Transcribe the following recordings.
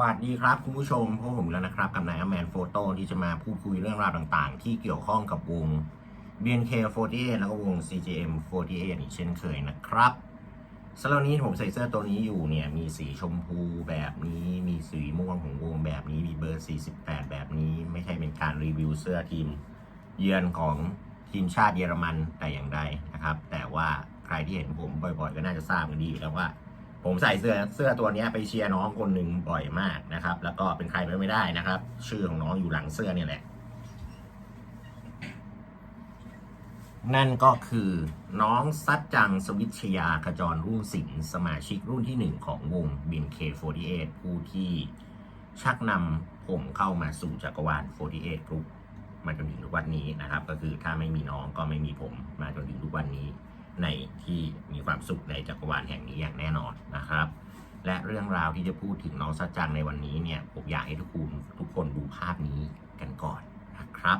วัสดีครับคุณผู้ชมพบผมแล้วนะครับ กับนายอแมนโฟโต้ที่จะมาพูดคุยเรื่องราวต่างๆ ที่เกี่ยวข้องกับวง BNK48 แล้วก็วง CGM48 อีกเช่นเคยนะครับสำหรับนนี้ผมใส่เสื้อตัวนี้อยู่เนี่ยมีสีชมพูแบบนี้มีสีม่วงของวงแบบนี้มีเบอร์ 48 แบบนี้ ไม่ใช่เป็นการรีวิวเสื้อทีม เยือนของทีมชาติเยอรมันแต่อย่างใดนะครับ แต่ว่าใครที่เห็นผมบ่อยๆ ก็น่าจะทราบกันดีอยู่แล้วว่า ผมใส่เสื้อเสื้อตัวนี้ไปเชียร์น้องคนหนึ่งบ่อยมากนะครับ แล้วก็เป็นใครไปไม่ได้นะครับ ชื่อของน้องอยู่หลังเสื้อเนี่ยแหละ นั่นก็คือน้องซัดจังสวิชยาขจรรุ่งสินสมาชิกรุ่นที่หนึ่งของวง BNK48 ผู้ที่ชักนำผมเข้ามาสู่จักรวาล 48 กรุ๊ปมาจนถึงทุกวันนี้นะครับ ก็คือถ้าไม่มีน้องก็ไม่มีผมมาจนถึงทุกวันนี้ ในที่มีความสุขในจักรวาลแห่งนี้อย่างแน่นอนนะครับ และเรื่องราวที่จะพูดถึงน้องสัจจังในวันนี้เนี่ยผมอยากให้ทุกคนทุกคนดูภาพนี้กันก่อนนะครับ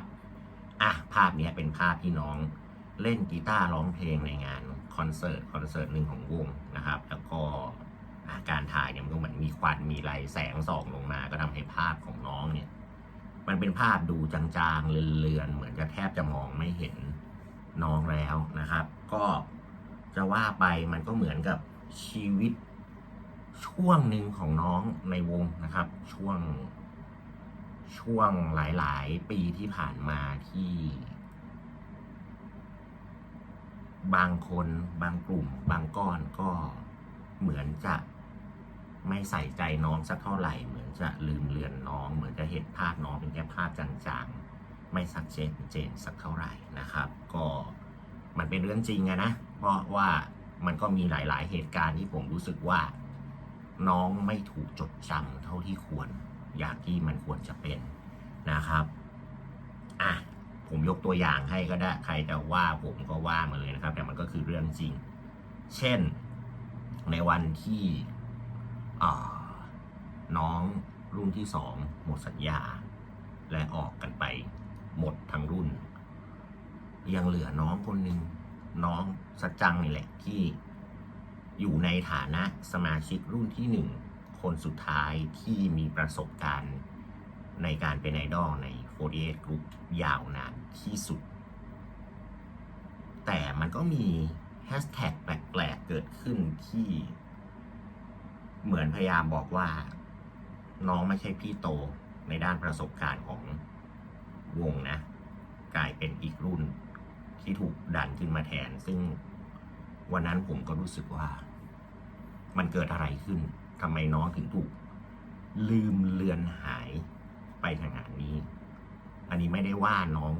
อะภาพนี้เป็นภาพที่น้องเล่นกีตาร์ร้องเพลงในงานคอนเสิร์ตคอนเสิร์ตหนึ่งของวงนะครับ แล้วก็การถ่ายเนี่ยมันก็เหมือนมีควันมีไรแสงส่องลงมา ก็ทำให้ภาพของน้องเนี่ย มันเป็นภาพดูจางๆเลือนๆเหมือนจะแทบจะมองไม่เห็นน้องแล้วนะครับ ก็จะว่าไปมันก็เหมือนกับชีวิตช่วงหนึ่งของน้องในวงนะครับ ช่วงช่วงหลาย ๆ ปีที่ผ่านมาที่ บางคนบางกลุ่ม บางก้อนก็เหมือนจะไม่ใส่ใจน้องสักเท่าไหร่ เหมือนจะลืมเลือนน้อง เหมือนจะเห็นภาพน้องเป็นแค่ภาพจางๆ ไม่สักเจนเจนสักเท่าไหร่นะครับ ก็ มันเป็นเรื่องจริงอะนะ เพราะว่ามันก็มีหลาย ๆ เหตุการณ์ที่ผมรู้สึกว่า น้องไม่ถูกจดจำเท่าที่ควร อย่างที่มันควรจะเป็นนะครับอะผมยกตัวอย่างให้ก็ได้ใครจะว่าผมก็ว่ามาเลยนะครับ แต่มันก็คือเรื่องจริง เช่นในวันที่น้องรุ่นที่สองหมดสัญญา และออกกันไปหมดทั้งรุ่น ยังเหลือน้องคนหนึ่งน้องสัจจังนี่แหละที่อยู่ในฐานะสมาชิกรุ่นที่หนึ่งคนสุดท้ายที่มีประสบการณ์ในการเป็นไอดอลใน48 Group ยาวนานที่สุด แต่มันก็มีแฮชแท็กแปลกๆเกิดขึ้นที่เหมือนพยายามบอกว่า น้องไม่ใช่พี่โตในด้านประสบการณ์ของวงนะ กลายเป็นอีกรุ่น ที่ถูกดันขึ้นมาแทน ซึ่งวันนั้นผมก็รู้สึกว่า มันเกิดอะไรขึ้นทำไมน้องถึงถูก ลืมเลือนหายไปขนาดนี้ อันนี้ไม่ได้ว่าน้อง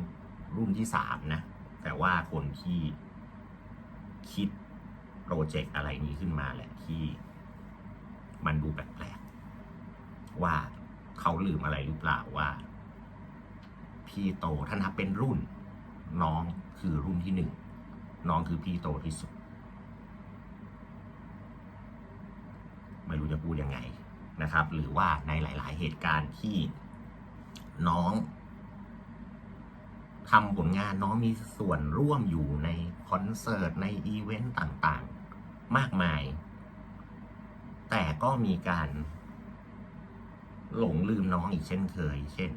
รุ่นที่สามนะ แต่ว่าคนที่คิดโปรเจกต์อะไรนี้ขึ้นมาแหละที่มันดูแปลกๆว่าเขาลืมอะไรหรือเปล่าว่า พี่โตถ้านับเป็นรุ่นน้อง คือรุ่นที่หนึ่งน้องคือพี่โตที่สุด ไม่รู้จะพูดยังไงนะครับ หรือว่าในหลาย ๆ เหตุการณ์ที่น้องทำผลงานน้องมีส่วนร่วมอยู่ในคอนเสิร์ต ในอีเวนต์ต่างๆ มากมาย แต่ก็มีการหลงลืมน้องอีกเช่นเคย เช่น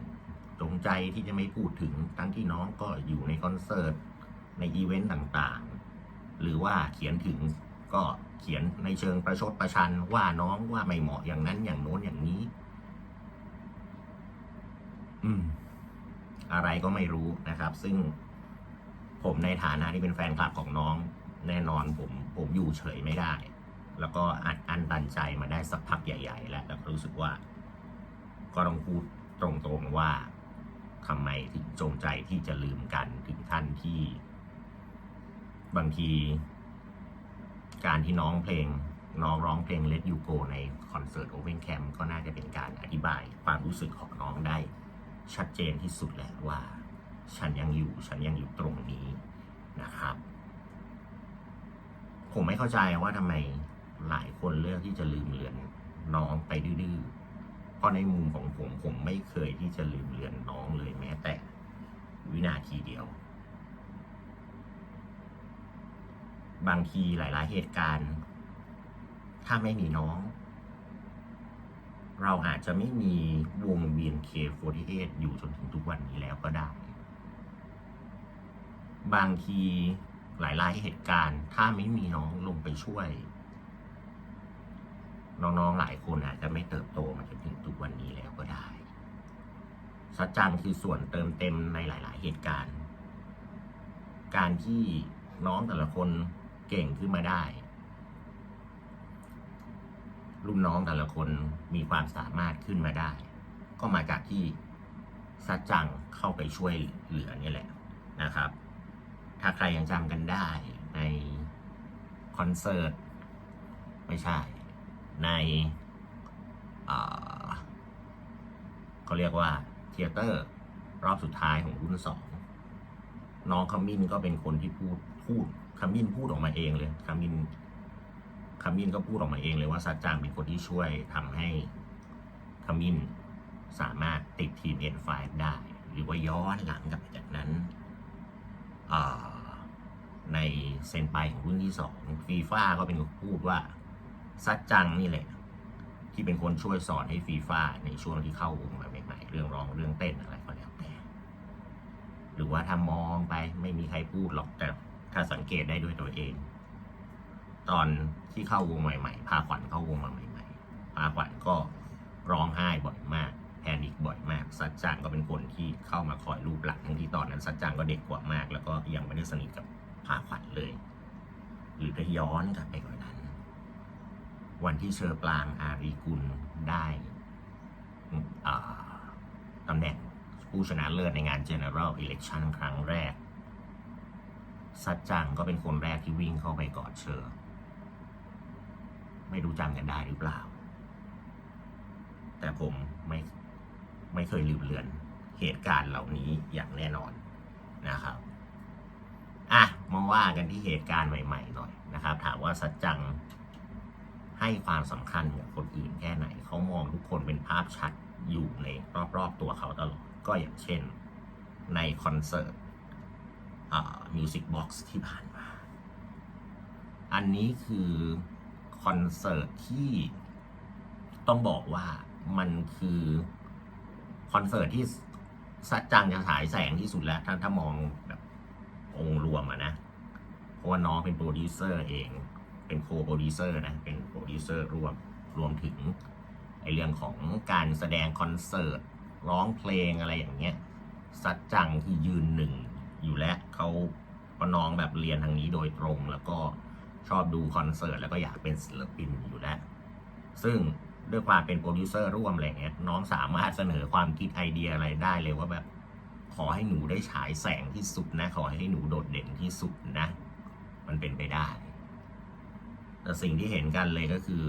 จงใจที่จะไม่พูดถึงทั้งที่น้องก็อยู่ในคอนเสิร์ตในอีเวนต์ต่างๆ หรือว่าเขียนถึงก็เขียนในเชิงประชดประชันว่าน้องว่าไม่เหมาะอย่างนั้นอย่างโน้นอย่างนี้ อืม อะไรก็ไม่รู้นะครับ ซึ่งผมในฐานะที่เป็นแฟนคลับของน้อง แน่นอนผม ผมอยู่เฉยไม่ได้ แล้วก็อัดอั้นตันใจมาได้สักพักใหญ่ ๆ แล้วแล้วก็รู้สึกว่า ก็ต้องพูดตรงๆว่า ทำไมถึงจงใจที่จะลืมกันถึงขั้นที่ บางที การที่น้องเพลง น้องร้องเพลง Let You Go ในคอนเสิร์ต Open Camp ก็น่าจะเป็นการอธิบายความรู้สึกของน้องได้ ชัดเจนที่สุดแหละว่า ฉันยังอยู่ฉันยังอยู่ตรงนี้นะครับ ผมไม่เข้าใจว่าทำไมหลายคนเลือกที่จะลืมเลือนน้องไปดื้อ เพราะในมุมของผมผมไม่เคยที่จะลืมเลือนน้องเลยแม้แต่วินาทีเดียว บางทีหลาย ๆ เหตุการณ์ ถ้าไม่มีน้อง เราอาจจะไม่มีวง BNK48 อยู่จนถึงทุกวันนี้แล้วก็ได้ บางทีหลาย ๆ เหตุการณ์ ถ้าไม่มีน้องลงไปช่วย น้อง ๆ หลายคนอาจจะไม่เติบโตมาจนถึงทุกวันนี้แล้วก็ได้ สัจจังคือส่วนเติมเต็มในหลาย ๆ เหตุการณ์ การที่น้องแต่ละคนเก่งขึ้นมาได้รุ่นน้องแต่ละคนมีความสามารถขึ้นมาได้ ก็มาจากที่สัจจังเข้าไปช่วยเหลือนี่แหละนะครับ ถ้าใครยังจำกันได้ในคอนเสิร์ต ไม่ใช่ ในเขาเรียกว่า ทยเตอร์ รอบสุดท้ายของรุ่นสองน้องขมิ้นก็เป็นคนที่พูดพูดขมิ้นพูดออกมาเองเลยขมิ้นขมิ้นก็พูดออกมาเองเลยว่าสัจจังเป็นคนที่ช่วยทำให้ขมิ้นสามารถติดทีม N5 ไฟได้ หรือว่าย้อนหลังกลับจากนั้นในเซนไปของรุ่นที่สองฟีฟ่าก็เป็นคนพูดว่าสัจจังนี่แหละ ที่เป็นคนช่วยสอนให้ฟีฟ่าในช่วงที่เข้าวงมาใหม่ๆ เรื่องร้องเรื่องเต้นอะไรก็แล้วแต่ หรือว่าถ้ามองไปไม่มีใครพูดหรอกแต่ถ้าสังเกตได้ด้วยตัวเอง ตอนที่เข้าวงใหม่ๆพาขวัญเข้าวงมาใหม่ๆพาขวัญก็ร้องไห้บ่อยมากแพนิคบ่อยมาก สัจจังก็เป็นคนที่เข้ามาคอยรูปหลักทั้งที่ตอนนั้นสัจจังก็เด็กกว่ามาก แล้วก็ยังไม่ได้สนิทกับพาขวัญเลย หรือถ้าย้อนกลับไปกว่านั้น วันที่เชอปลางอารีกุลได้อ่า ตำแหน่งผู้ชนะเลิศในงาน General Election ครั้งแรกสัจจังก็เป็นคนแรกที่วิ่งเข้าไปกอดเชอไม่รู้จำกันได้หรือเปล่า แต่ผมไม่ไม่เคยลืมเลือนเหตุการณ์เหล่านี้อย่างแน่นอนนะครับ อะ มาว่ากันที่เหตุการณ์ใหม่ๆหน่อยนะครับ ถามว่าสัจจังให้ความสำคัญกับคนอื่นแค่ไหน เขามองทุกคนเป็นภาพชัดอยู่ใน รอบๆตัวเขาตลอดก็อย่างเช่นในคอนเสิร์ตมิวสิกบ็อกซ์ที่ผ่านมา อันนี้คือคอนเสิร์ตที่ต้องบอกว่ามันคือคอนเสิร์ตที่สัจจังจะฉายแสงที่สุดแล้วถ้าถ้ามองแบบองค์รวมอะนะ เพราะว่าน้องเป็นโปรดิวเซอร์เอง เป็นโคโปรดิวเซอร์นะ เป็นโปรดิวเซอร์รวม รวมถึง ไอเรื่องของการแสดงคอนเสิร์ตร้องเพลงอะไรอย่างเงี้ยสัจจังคือยืนหนึ่งอยู่แล้วเขาก็น้องแบบเรียนทางนี้โดยตรง แล้วก็ชอบดูคอนเสิร์ตแล้วก็อยากเป็นศิลปินอยู่แล้ว ซึ่งด้วยความเป็นโปรดิวเซอร์ร่วมอะไรเงี้ยน้องสามารถเสนอความคิดไอเดียอะไรได้เลยว่าแบบขอให้หนูได้ฉายแสงที่สุดนะ ขอให้หนูโดดเด่นที่สุดนะ มันเป็นไปได้ แต่สิ่งที่เห็นกันเลยก็คือ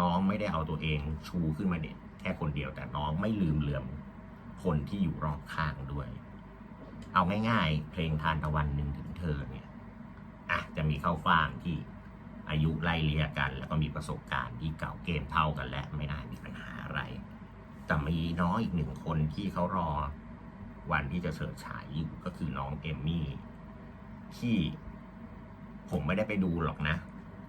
น้องไม่ได้เอาตัวเองชูขึ้นมาเด่นแค่คนเดียวแต่น้องไม่ลืมเลื่อมคนที่อยู่รอบข้างด้วย เอาง่ายๆ เพลงทานตะวันหนึ่งถึงเธอเนี่ยอะจะมีเข้าฟ่างที่อายุไล่เลี่ยกัน แล้วก็มีประสบการณ์ที่เก่าเกมเท่ากันและไม่น่ามีปัญหาอะไร แต่มีน้องอีกหนึ่งคนที่เขารอวันที่จะเฉิดฉายอยู่ก็คือน้องเอมมี่ที่ผมไม่ได้ไปดูหรอกนะ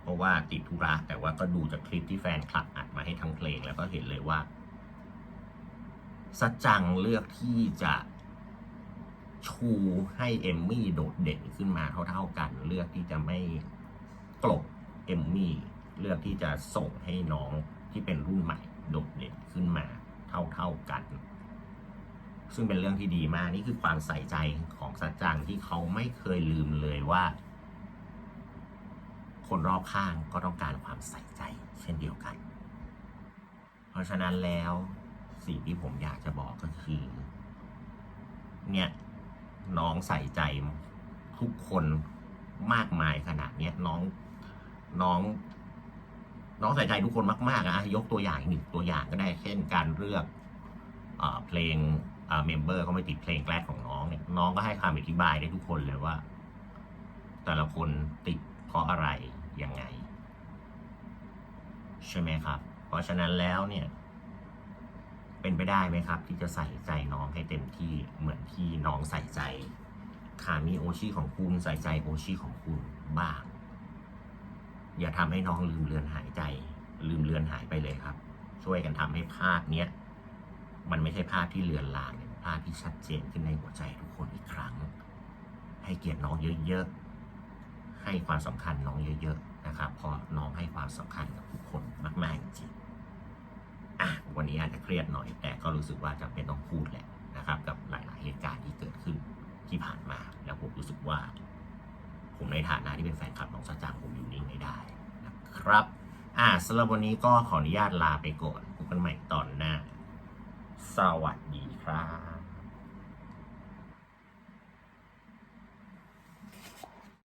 เพราะว่าติดธุระแต่ว่าก็ดูจากคลิปที่แฟนคลับอัดมาให้ทั้งเพลงแล้วก็เห็นเลยว่าสัจจังเลือกที่จะชูให้เอมมี่โดดเด่นขึ้นมาเท่าๆกัน เลือกที่จะไม่กลบเอมมี่เลือกที่จะส่งให้น้องที่เป็นรุ่นใหม่โดดเด่นขึ้นมาเท่าๆกัน ซึ่งเป็นเรื่องที่ดีมากนี่คือความใส่ใจของสัจจังที่เขาไม่เคยลืมเลยว่า คนรอบข้างก็ต้องการความใส่ใจเช่นเดียวกัน เพราะฉะนั้นแล้วสิ่งที่ผมอยากจะบอกก็คือ เนี่ยน้องใส่ใจทุกคนมากมายขนาดเนี้ยน้องน้อง น้องใส่ใจทุกคนมากๆอะยกตัวอย่างหนึ่งตัวอย่างก็ได้ เช่นการเลือกเอเพลงเมมเบอร์เขาไม่ติดเพลงแรกของน้องเนี่ยน้องก็ให้คำอธิบายได้ทุกคนเลยว่า แต่ละคนติด เพราะอะไรยังไง ใช่ไหมครับ เพราะฉะนั้นแล้วเนี่ย เป็นไปได้ไหมครับ ที่จะใส่ใจน้องให้เต็มที่เหมือนที่น้องใส่ใจคามิโอชิของคุณใส่ใจโอชิของคุณบ้าง อย่าทำให้น้องลืมเลือนหายใจ ลืมเลือนหายไปเลยครับ ช่วยกันทำให้ภาพเนี้ยมันไม่ใช่ภาพที่เลือนลางเป็นภาพที่ชัดเจนขึ้นในหัวใจทุกคนอีกครั้ง ให้เกียรติน้องเยอะๆ ให้ความสำคัญน้องเยอะๆนะครับเพราะน้องให้ความสำคัญกับทุกคนมากๆจริงๆอะวันนี้อาจจะเครียดหน่อย แต่ก็รู้สึกว่าจำเป็นต้องพูดแหละนะครับ กับหลาย ๆ เหตุการณ์ที่เกิดขึ้นที่ผ่านมา แล้วผมรู้สึกว่า ผมในฐานะที่เป็นแฟนคลับน้องสัจจังผมอยู่นิ่งไม่ได้นะครับอ่าสำหรับวันนี้ก็ขออนุญาตลาไปก่อนพบกันใหม่ตอนหน้า สวัสดีครับ